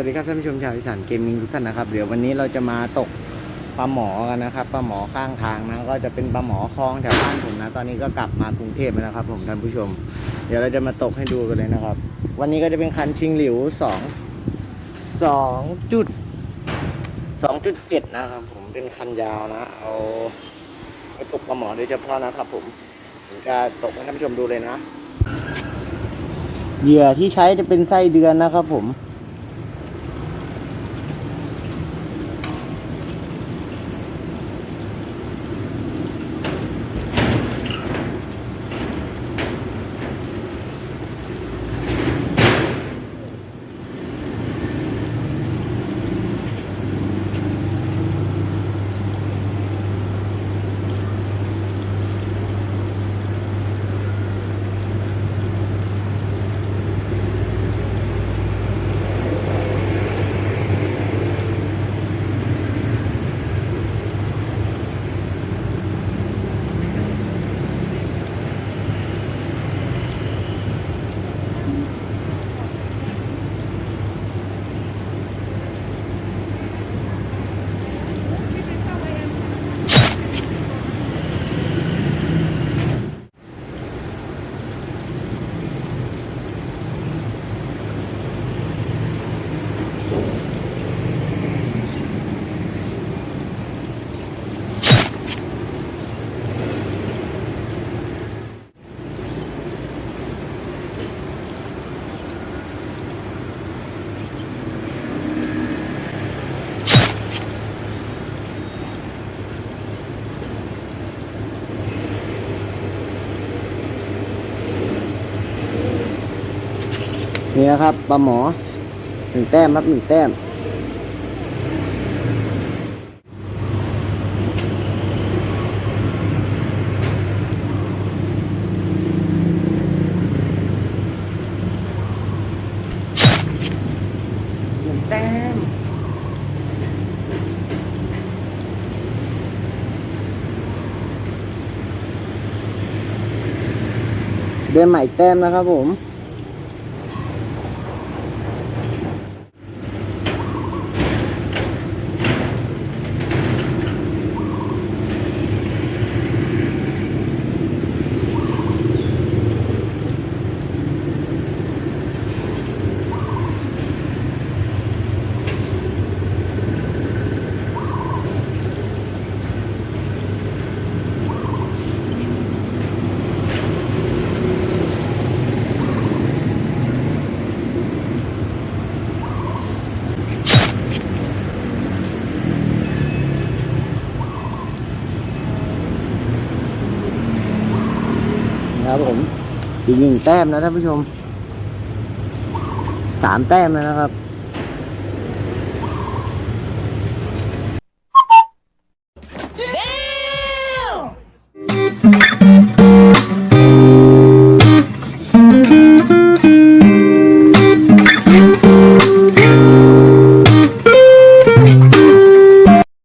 สวัสดีครับท่านผู้ชมชาวอีสานเกมมิ่งทุกท่านนะครับเดี๋ยววันนี้เราจะมาตกปลาหมอกันนะครับปลาหมอข้างทางนะก็จะเป็นปลาหมอคลองแถวบ้านผมนะตอนนี้ก็กลับมากรุงเทพแล้วนะครับ ผมท่านผู้ชม เดี๋ยวเราจะมาตกให้ดูกันเลยนะครับ วันนี้ก็จะเป็นคันชิงหลิวสองสองจุดสองจุดเจ็ดนะครับผมเป็นคันยาวนะเอาไปตกปลาหมอโดยเฉพาะนะครับ ผมผมจะตกให้ท่านผู้ชมดูเลยนะเหยื่อที่ใช้จะเป็นไส้เดือนนะครับผม นี่นะครับปลาหมอหนึ่งแต้มครับหนึ่งแต้มหนึ่งแต้มเดินใหม่แต้มนะครับผม นะครับผมอีกหนึ่งแต้มนะท่านผู้ชมสามแต้มแล้วนะครับ